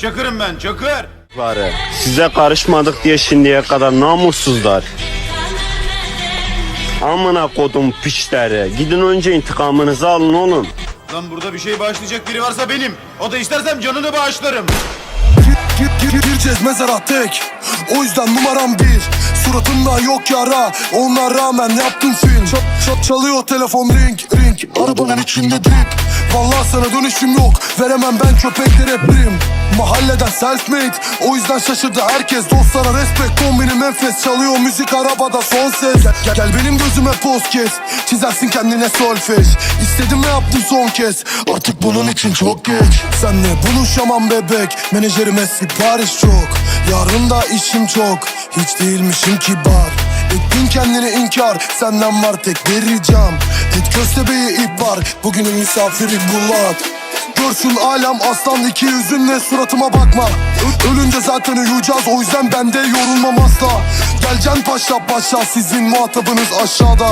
Çakırım ben çakır. Varı. Size karışmadık diye şimdiye kadar namussuzlar. Amına kodum piçleri. Gidin önce intikamınızı alın oğlum. Lan burada bir şey bağışlayacak biri varsa benim. O da istersem canını bağışlarım. Gir, gir, gireceğiz mezara tek O yüzden numaram bir Suratımda yok yara Ona rağmen yaptım film Ç- ç- Çalıyor telefon ring ring Arabanın içinde drip Vallahi sana dönüşüm yok Veremem ben köpeklere prim Mahalleden self made. O yüzden şaşırdı herkes. Dostlara respect Kombinim enfes. Çalıyor müzik arabada son ses. Gel, gel, gel benim gözüme poz kes. Çizersin kendine solfej. İstedim ve yaptım son kez. Artık bunun için çok geç. Senle buluşamam bebek. Menajerime sipariş çok. Yarın da işim çok. Hiç değilmişim kibar. Ettin kendini inkar. Senden var tek bir ricam Et köstebeği ip var. Bugünün misafiri bulat Görsün alem aslan iki yüzünle suratıma bakma. Ölünce zaten uyuyacağız o yüzden ben de yorulmam asla. Gelcan paşa paşa sizin muhatabınız aşağıda.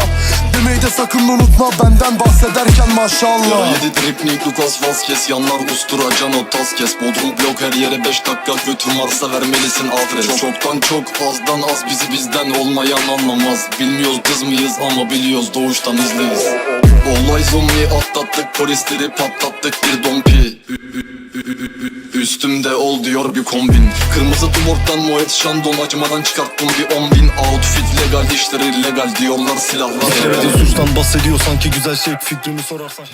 Demeyi de sakın unutma benden bahsederken maşallah. Yara yedi drip Nick Lucas Vazquez Yanlar ustura cano tas kes. Bodrum blok her yere 5 dakika. Götün varsa vermelisin adres. Çok, Çoktan çok azdan az. Bizi bizden olmayan anlamaz. Bilmiyoruz kız mıyız ama biliyoruz doğuştan hızlıyız Olay zombi atlattık polisleri patlattık bir ü- Üstümde ol diyor bir kombin. Kırmızı tumorttan Moet Chandon Acımadan çıkarttım bir on bin. Outfit legal işleri illegal diyorlar silahlar. Sevdiğin suçtan bahsediyor sanki güzel şey fikrini sorarsan